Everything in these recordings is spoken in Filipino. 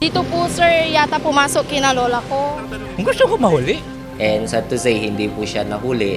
Dito po sir, yata pumasok kina lola ko. Gusto ko mahuli, And sad to say, hindi po siya nahuli.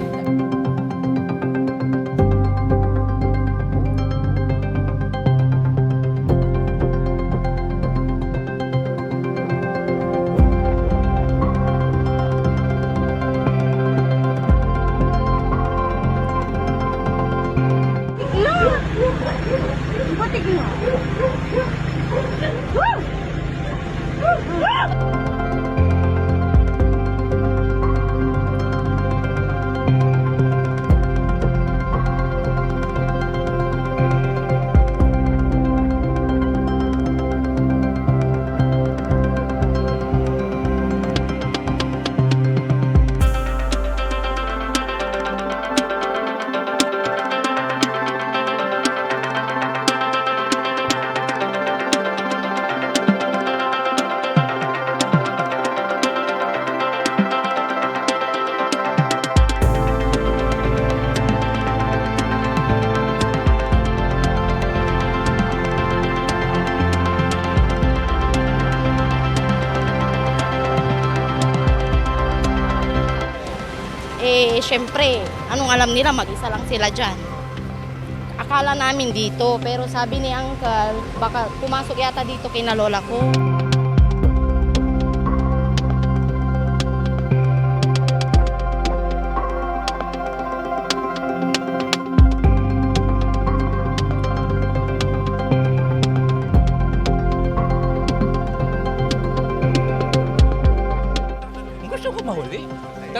Eh, syempre, anong alam nila, mag-isa lang sila dyan. Akala namin dito, pero sabi ni Uncle, baka pumasok yata dito kina lola ko.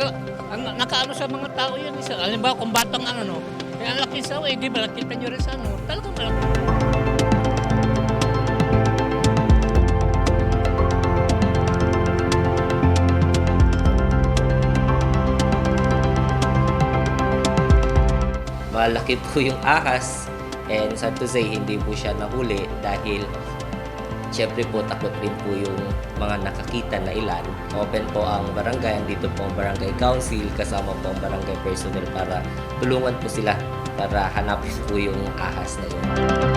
Pero ang nakaano sa mga tao yan, isa, alimbawa kung batang ang ano, eh, ang laki sa eh, di ba, nakita nyo rin sa ano, talagang malaki. Malaki po yung ahas. And sad to say, hindi po siya nahuli dahil Siyempre po, takot rin po yung mga nakakita na ilan. Open po ang barangay, andito po ang barangay council, kasama po ang barangay personnel para tulungan po sila para hanapin po yung ahas na yun.